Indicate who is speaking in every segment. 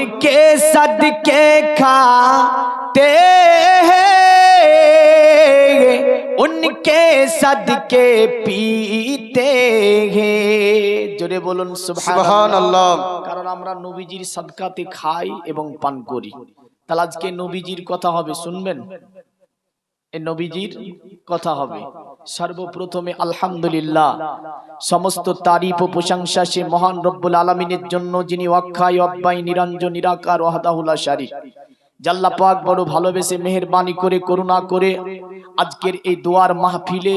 Speaker 1: उनके सदके खाते हैं उनके सदके पीते हैं জোরে বলুন
Speaker 2: সুবহানাল্লাহ
Speaker 1: কারণ আমরা নবীজির সাদকাতে খাই এবং পান করি তাহলে আজকে নবীজির কথা হবে শুনবেন এই নবীজির কথা হবে। সর্বপ্রথমে আলহামদুলিল্লাহ সমস্ত তারিফ ও প্রশংসা সে মহান রব্বুল আলমিনের জন্য যিনি অক্ষায় অব্যয় নিরঞ্জন নিরাকার ওহাদাহুলা সারি জাল্লা পাক বড় ভালোবেসে মেহরবানি করে করুণা করে আজকের এই দোয়ার মাহফিলে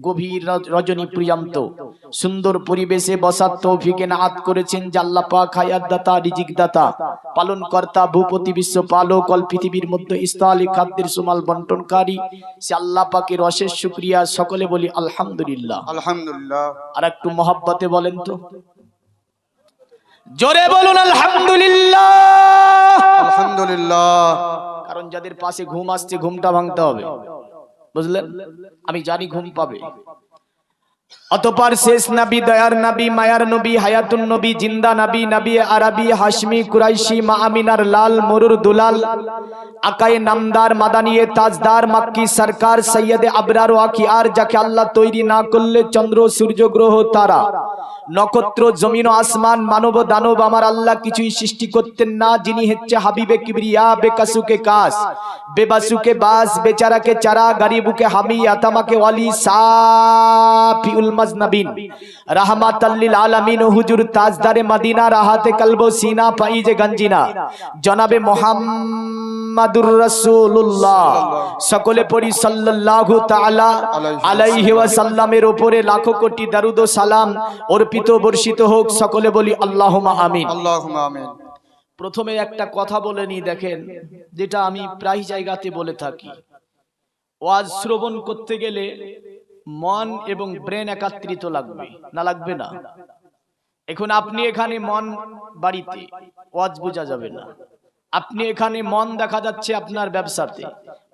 Speaker 1: গভীর রজনী প্রিয়ান্ত। সুন্দর পরিবেশে বসার তৌফিকে নাহাত করেছেন জাল্লা পাক হায়াত দাতা রিজিক দাতা পালন কর্তা ভূপতি বিশ্ব পালক অল পৃথিবীর মধ্যে ইস্তালি খাদ্যের সুমাল বন্টনকারী। সে আল্লাহ পাকের অশেষ শুক্রিয়া। সকলে বলি আলহামদুলিল্লাহ।
Speaker 2: আলহামদুলিল্লাহ।
Speaker 1: আর একটু মহাব্বতে বলেন তো। জোরে বলুন আলহামদুলিল্লাহ।
Speaker 2: আলহামদুলিল্লাহ।
Speaker 1: কারণ যাদের পাশে ঘুম আসছে ঘুমটা ভাঙতে হবে। বুঝলেন? আমি জানি ঘুম পাবে। অতপর শেষ নবী, দয়ার নবী, মায়ার নবী, হায়াতুন নবী, জিন্দা নবী নবী আরবি, হাশমি, কুরাইশি, মা আমিনার লাল, মরুর দুলাল, আকায়ে নামদার, মাদানিয়ে তাজদার, মাক্কি সরকার, সৈয়দে আবরার ও আখিয়ার যাকে আল্লাহ তৈরি না করলে চন্দ্র, সূর্য, গ্রহ, তারা। নক্ষত্র, জমিন ও আসমান, মানব, দানব, আমার আল্লাহ কিছুই সৃষ্টি করতেন না, যিনি হচ্ছে হাবিবে কিবরিয়া, বেকাসুকে কাস, বেবাসুকে বাস, বেচারাকে চারা, গরিবুকে হামি, আতামাকে ওয়ালি, সাফিউল মাজনাবিন। রাহমাতাল্লিল আলামিন হুজুর তাজদারে মদিনা রাহাতে কলবো সিনা ফাইজে গঞ্জিনা। জনাবে মোহাম্মদুর রাসূলুল্লাহ। সকলে পড়ি সাল্লাল্লাহু তাআলা আলাইহি ওয়াসাল্লামের উপরে লাখো কোটি দরুদ ও সালাম অর্পিত বর্ষিত হোক। সকলে বলি আল্লাহুম্মা আমিন।
Speaker 2: আল্লাহুম্মা আমিন।
Speaker 1: প্রথমে একটা কথা বলে নি দেখেন যেটা আমি প্রায় জায়গাতে বলে থাকি। ওয়াজ শ্রবণ করতে গেলে মন এবং ব্রেন একাত্রিত লাগবে। না লাগবে না? এখন আপনি এখানে মন বাড়িতে, ওয়াজ বোঝা যাবে না। আপনি এখানে মন দেখা যাচ্ছে আপনার ব্যবসাতে,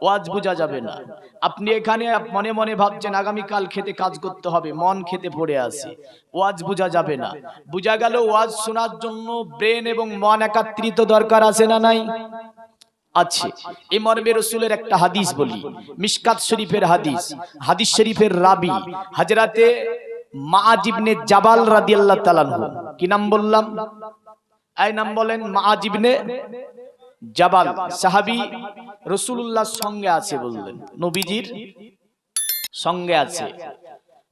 Speaker 1: ওয়াজ বোঝা যাবে না। আপনি এখানে মনে মনে ভাবছেন, আগামীকাল খেতে কাজ করতে হবে, মন খেতে পড়ে আছে। ওয়াজ বোঝা যাবে না। বোঝা গেল, ওয়াজ শোনার জন্য ব্রেন এবং মন একাত্রিত দরকার আছে না নাই? আছে। এই মর্মে রসুলের একটা হাদিস বলি। মিশকাত শরীফের হাদিস হাদিস শরীফের রাবি, হাজরাতে মাআজিবনে জাবাল রাদিয়াল্লাহু তাআলা আনহু। কি নাম বললাম? এই নাম বলেন মাআজিবনে জাবাল। সাহাবী রসুলুল্লাহর সঙ্গে আছে বললেন। নবীজির সঙ্গে আছে।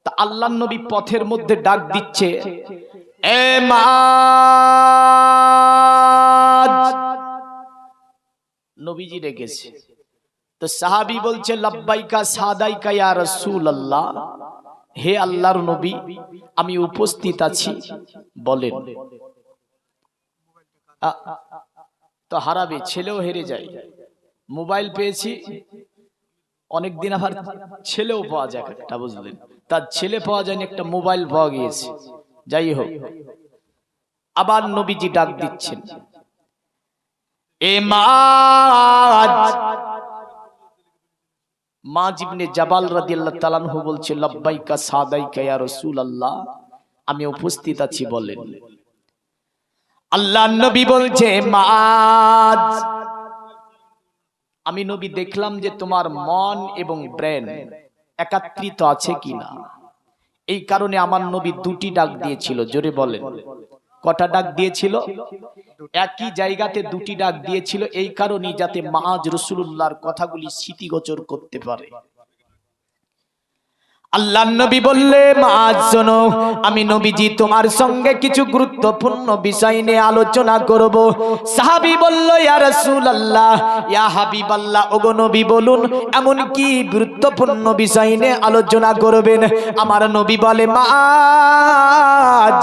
Speaker 1: তা আল্লাহ নবী পথের মধ্যে ডাক দিচ্ছে, এ মাআজ! নবীজি ডেকেছে। তো সাহাবি বলছে লব্বাইকা সাদাইকা ইয়া রাসূলুল্লাহ। হে আল্লাহর নবী আমি উপস্থিত আছি। বলেন। তো হারাবে ছেলেও হেরে যায়। মোবাইল পেয়েছি। অনেকদিন আবার ছেলেও পাওয়া যায় একটা বুঝলেন? তার ছেলে পাওয়া যায়নি একটা মোবাইল পাওয়া গিয়েছে। যাই হোক। আবার নবীজি ডাক দিচ্ছেন। জাবাল আনহু বলছে আমি উপস্থিত আছি বলেন। আল্লাহ নবী বলছে আমি নবী দেখলাম যে তোমার মন এবং ব্রেন একাত্রিত আছে কিনা। এই কারণে আমার নবী দুটি ডাক দিয়েছিল, জোরে বলেন। কটা ডাক দিয়েছিল? একই জায়গাতে দুটি ডাক দিয়েছিল, এই কারণে যাতে মাহাজ রসুল্লাহর কথাগুলি স্মৃতিগোচর করতে পারে। আল্লাহ নবী বললে মাজ শোনো, আমি নবীজি তোমার সঙ্গে কিছু গুরুত্বপূর্ণ বিষয় নিয়ে আলোচনা করব। সাহাবী বলল, ইয়া রাসূলুল্লাহ, ইয়া হাবিবাল্লাহ, ওগো নবী বলুন, এমন কি গুরুত্বপূর্ণ বিষয় নিয়ে আলোচনা করবেন? আমার নবী বলে মাজ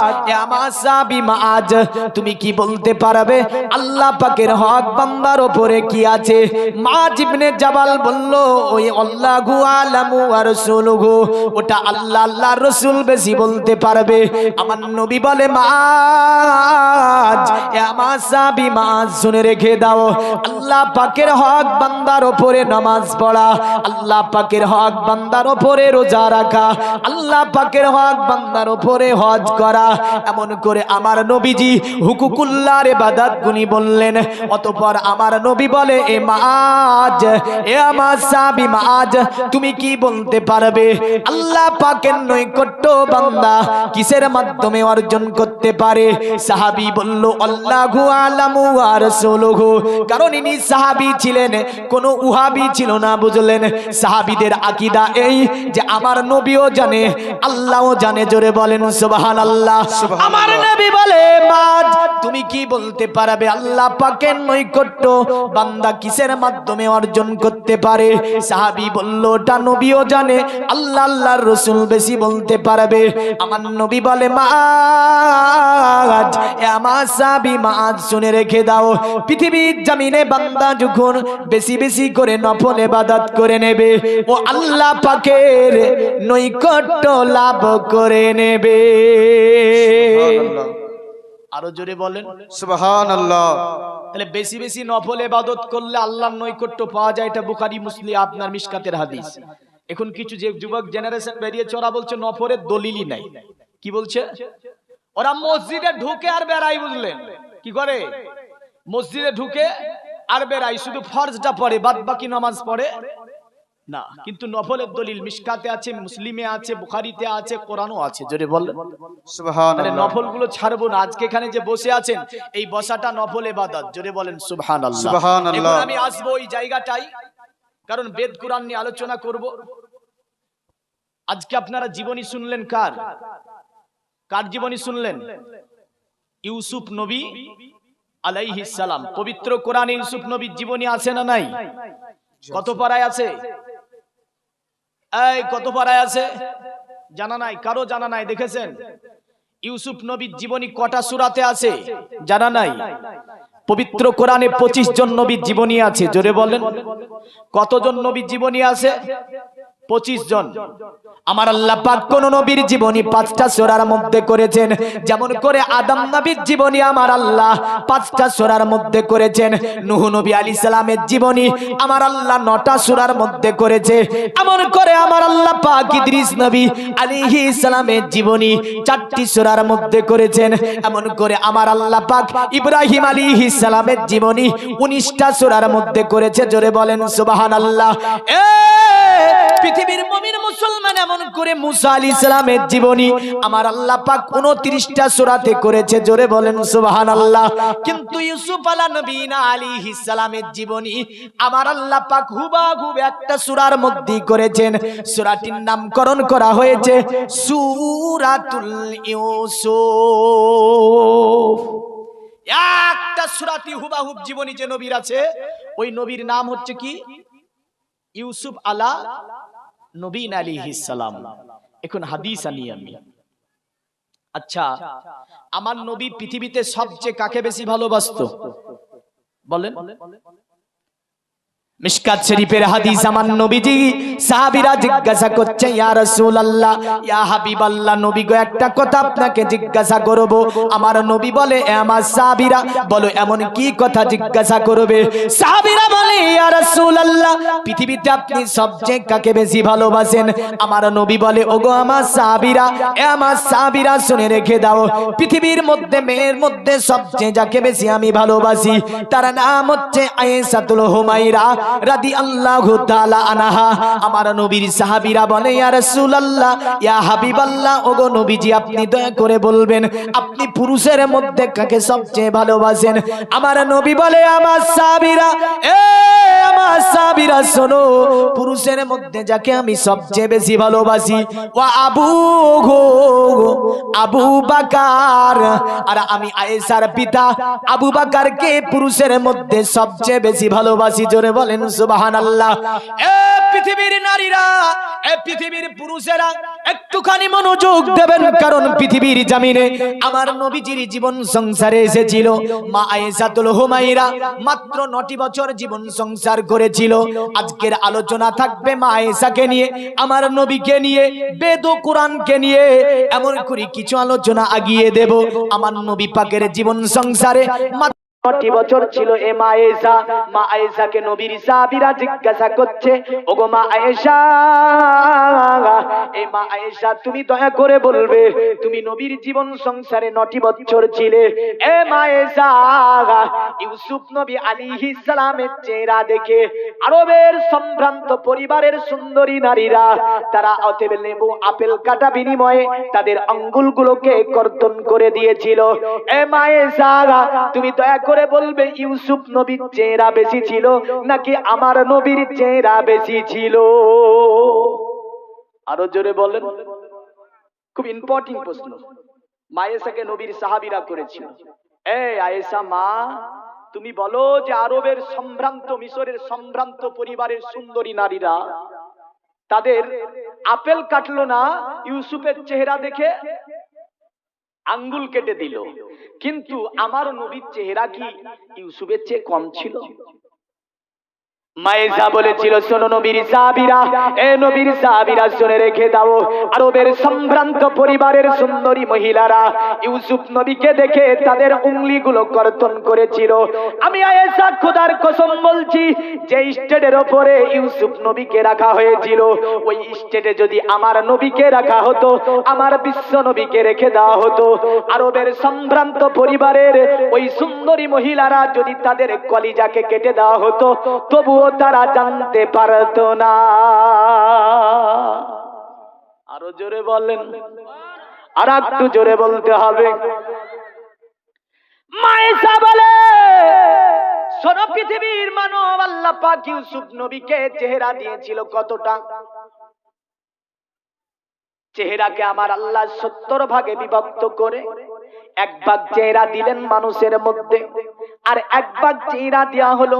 Speaker 1: আমার সাহাবী মাজ তুমি কি বলতে পারবে? আল্লাহ পাকের হক বান্দার উপরে কি আছে? মাজ ইবনে জাবাল বলল, ওই আল্লাহু আলামু ওয়া রাসূলুহু। ওটা আল্লাহ আল্লাহ রসুল বেশি বলতে পারবে। আমার নবী বলে মাজ আমার সাবি মাজ শুনে রেখে দাও। আল্লাহ পাকের হক বান্দার ওপরে নামাজ পড়া। আল্লাহ পাকের হক বান্দার ওপরে রোজা রাখা। আল্লাহ পাকের হক বান্দার ওপরে হজ করা। এমন করে আমার নবীজি হুকুকুল্লার বাদাত গুনি বললেন। অতপর আমার নবী বলে, এ মাজ এ আমার সাবি মাজ তুমি কি বলতে পারবে? আল্লাহ পাকের নৈকট্য বান্দা কিসের মাধ্যমে অর্জন করতে পারে? সাহাবি বলল আল্লাহু আলামু আর রাসূলুহু। কারণ ইনি সাহাবি ছিলেন কোন উহাবি ছিল না বুঝলেন? সাহাবিদের আকীদা এই যে আমার নবীও জানে আল্লাহও জানে জোরে বলেন সুবহানাল্লাহ। আমার নবী বলে মাজ তুমি কি বলতে পারবে? আল্লাহ পাকের নৈকট্য বান্দা কিসের মাধ্যমে অর্জন করতে পারে? সাহাবি বলল, ওটা নবীও জানে, আল্লাহ আল্লাহর রসুল বেশি বলতে পারবে। আমার নবী বলে এ আমার মাজ শুনে রেখে দাও। পৃথিবীর জামিনে বান্দা যখন বেশি বেশি করে নফল ইবাদত করে নেবে, ও আল্লাহ পাকের নৈকট্য লাভ করে নেবে। আরও জোরে বলেন।
Speaker 2: সুবহানাল্লাহ।
Speaker 1: তাহলে বেশি বেশি নফল ইবাদত করলে আল্লাহর নৈকট্য পাওয়া যায় এটা বুখারী মুসলিম আপনার মিশকাতের হাদিস। এখন কিছু যে যুবক জেনারেশন বেরিয়েছে ওরা বলছে নফরের দলিলই নাই। কি বলছে? ওরা মসজিদে ঢুকে আর বেড়াই বুঝলেন। কি করে? মসজিদে ঢুকে আর বেড়াই শুধু ফরজটা পড়ে বাদ বাকি নামাজ পড়ে। না। কিন্তু নফলের দলিল মিশকাতে আছে মুসলিমে আছে বুখারিতে আছে কোরআনও আছে। জোরে বললেন
Speaker 2: সুবহানাল্লাহ।
Speaker 1: নফলগুলো ছাড়বো না। আজকে এখানে যে বসে আছেন এই বসাটা নফল এবাদত। জোরে বলেন সুবহান
Speaker 2: সুবহানাল্লাহ।
Speaker 1: আমি আসব ওই জায়গাটাই কারণ বেদ কোরআন নিয়ে আলোচনা করব। আজকে আপনারা জীবনী শুনলেন কার? কার জীবনী শুনলেন? ইউসুফ নবী আলাইহিস সালাম। পবিত্র কোরআনে ইউসুফ নবীর জীবনী আছে না নাই? কত পারায় আছে? এই, কত পাড়ায় আছে? জানা নাই, কারও জানা নাই, দেখেছেন? ইউসুফ নবীর জীবনী কটা সুরাতে আছে? জানা নাই। পবিত্র কোরআনে পঁচিশ জন নবীর জীবনী আছে, জোরে বলেন। কতজন নবীর জীবনী আছে? পঁচিশ জন। আমার আল্লাহ পাক কোন নবীর জীবনী পাঁচটা সোরার মধ্যে করেছেন। যেমন করে আদম নবীর জীবনী আমার আল্লাহ পাঁচটা সোরার মধ্যে করেছেন। নুহ নবী আলী সালামের জীবনী আমার আল্লাহ নটা সুরার মধ্যে করেছে। এমন করে আমার আল্লাহ পাক ইদ্রিস নবী আলিহি সালামের জীবনী চারটি সুরার মধ্যে করেছেন। এমন করে আমার আল্লাহ পাক ইব্রাহিম আলিহি সালামের জীবনী উনিশটা সুরার মধ্যে করেছে। জোরে বলেন সুবহানাল্লাহ। এ পৃথিবীর মমিন মুসলমান এমন করে মুসা আলী ইসলামের জীবনী আমার আল্লাহ পাক উনত্রিশটা সুরাতে করেছে, জোরে বলেন সুবাহান আল্লাহ কিন্তু ইউসুফ আলা নবীনা আলী ইসলামের জীবনী আমার আল্লাহ পাক হুবাহুব একটা সুরার মধ্যে করেছেন। সুরাটির নামকরণ করা হয়েছে সুরাতুল ইউসুফ। একটা সুরাতি হুবাহুব জীবনী যে নবীর আছে, ওই নবীর নাম হচ্ছে কি? ইউসুফ আলা নবীন আলী ইসালাম এখন হাদিস আনি আমি। আচ্ছা আমার নবী পৃথিবীতে সবচেয়ে কাকে বেশি ভালোবাসত? বলেন। মিশকাত শরীফের হাদিস আমার নবীজি সাহাবীরা জিজ্ঞাসা করছে, ইয়া রাসূলুল্লাহ, ইয়া হাবিবাল্লাহ, নবী গো, একটা কথা আপনাকে জিজ্ঞাসা করব। আমার নবী বলে আমার সাহাবীরা। বলো, এমন কি কথা জিজ্ঞাসা করবে? সাহাবীরা বলে, ইয়া রাসূলুল্লাহ, পৃথিবীতে আপনি সবচেয়ে কাকে বেশি ভালোবাসেন? আমার নবী বলে, ওগো আমার সাহাবীরা, এ আমার সাহাবীরা, শুনে রেখে দাও, পৃথিবীর মধ্যে, মেয়ের মধ্যে সবচেয়ে যাকে বেশি আমি ভালোবাসি, তার নাম হচ্ছে আয়েশাতুল হুমাইরা রাদিয়াল্লাহু তাআলা আনহা, আমার নবীর সাহাবীরা বলে, ইয়া রাসূলুল্লাহ, ইয়া হাবিবাল্লাহ, ওগো নবীজি, আপনি দয়া করে বলবেন, আপনি পুরুষের মধ্যে কাকে সবচেয়ে ভালোবাসেন? আমার নবী বলে, আমার সাহাবীরা, এ আমার সাহাবীরা, শোনো, পুরুষের মধ্যে যাকে আমি সবচেয়ে বেশি ভালোবাসি ও আবু গো, আবু বাকার, আর আমি আয়েশার পিতা, আবু বাকারকে পুরুষের মধ্যে সবচেয়ে বেশি ভালোবাসি, জোরে বলেন বলেন, সুবহানাল্লাহ। এ পৃথিবীর নারীরা, এ পৃথিবীর পুরুষেরা একটুখানি মনোযোগ দেবেন, কারণ পৃথিবীর জামিনে আমার নবীজির জীবন সংসারে এসেছিল, মা আয়েশাতুল হুমাইরা মাত্র নটি বছর জীবন সংসার করেছিল। আজকের আলোচনা থাকবে মা আয়েশাকে নিয়ে, আমার নবীকে নিয়ে, বেদ ও কোরআনকে নিয়ে। এমন করে কিছু আলোচনা আগিয়ে দেব। আমার নবী পাকের জীবন সংসারে বছর ছিল এ মা আয়েশা। মা নবীর জিজ্ঞাসা করছে মা আয়েশা, এই মা আয়েশা তুমি দয়া করে বলবে, তুমি নবীর জীবন সংসারে নটি বছর ছিলে। এ মা আয়েশা, ইউসুফ নবী চেহারা দেখে আরবের সম্ভ্রান্ত পরিবারের সুন্দরী নারীরা, তারা অতএব লেবু, আপেল, কাটা বিনিময়ে তাদের আঙ্গুলগুলোকে কর্তন করে দিয়েছিল। এ মায়েশা তুমি দয়া করে বলবে, ইউসুফ নবীর চেহারা বেশি ছিল নাকি আমার নবীর চেহারা বেশি ছিল? আরও জোরে বলেন। খুব ইম্পর্টেন্ট প্রশ্ন। মায়েশাকে নবীর সাহাবীরা করেছিল। এ আয়েশা মা, তুমি বলো যে আরবের সম্ভ্রান্ত, মিশরের সম্ভ্রান্ত পরিবারের সুন্দরী নারীরা, তাদের আপেল কাটলো না ইউসুফের চেহারা দেখে? আঙ্গুল কেটে দিল। কিন্তু আমার নবীর চেহারা কি ইউসুফের চেয়ে কম ছিল? মায়েশা বলেছিল, শোনো নবীর সাহাবীরা। এ নবীর সাহাবীরা শুনে রেখে দাও, আরবের সম্ভ্রান্ত পরিবারের সুন্দরী মহিলারা ইউসুফ নবীকে দেখে তাদের উংলিগুলো কর্তন করেছিল। আমি আয়েশা খোদার কসম বলছি, যে স্টেটের ওপরে ইউসুফ নবীকে রাখা হয়েছিল, ওই স্টেটে যদি আমার নবীকে রাখা হতো, আমার বিশ্ব নবীকে রেখে দেওয়া হতো। আরবের সম্ভ্রান্ত পরিবারের ওই সুন্দরী মহিলারা যদি তাদের কলিজাকে কেটে দেওয়া হতো, তবুও তারা জানতে পারত না। আরও জোরে বলেন। আর একটু জোরে বলতে হবে। বলে, শোনো পৃথিবীর মানব, আল্লাহ পাক ইউসুফ নবীকে চেহারা দিয়েছিল কতটা? চেহারাকে আমার আল্লাহ সত্তর ভাগে বিভক্ত করে। এক ভাগ চেহারা দিলেন মানুষের মধ্যে, আর এক ভাগ চেহারা দেওয়া হলো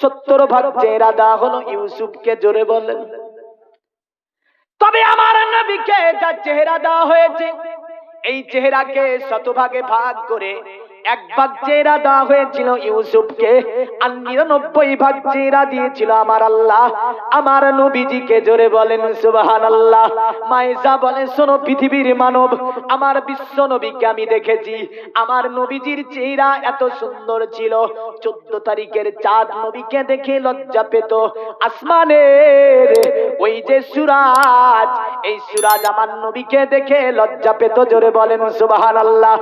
Speaker 1: সত্তর ভাগ চেহারা দেওয়া হলো ইউসুফকে জোরে বলেন। তবে আমার নবীকে যা চেহারা দেওয়া হয়েছে, এই চেহারাকে শতভাগে ভাগ করে এক ভাগ চেহারা দেওয়া হয়েছিল ইউসুফকে, আর নিরানব্বই ভাগ চেহারা দিয়েছিল আমার আল্লাহ। আমার নবীজিকে জোরে বলেন সুবাহান আল্লাহ মাইজা বলে শোনো পৃথিবীর মানব, আমার বিশ্ব নবীকে আমি দেখেছি। আমার নবীজির চেহারা এত সুন্দর ছিল। চোদ্দ তারিখের চাঁদ নবীকে দেখে লজ্জা পেত। আসমানের ওই যে সুরাজ, এই সুরাজ আমার নবীকে দেখে লজ্জা পেত, জোরে বলেন সুবাহান আল্লাহ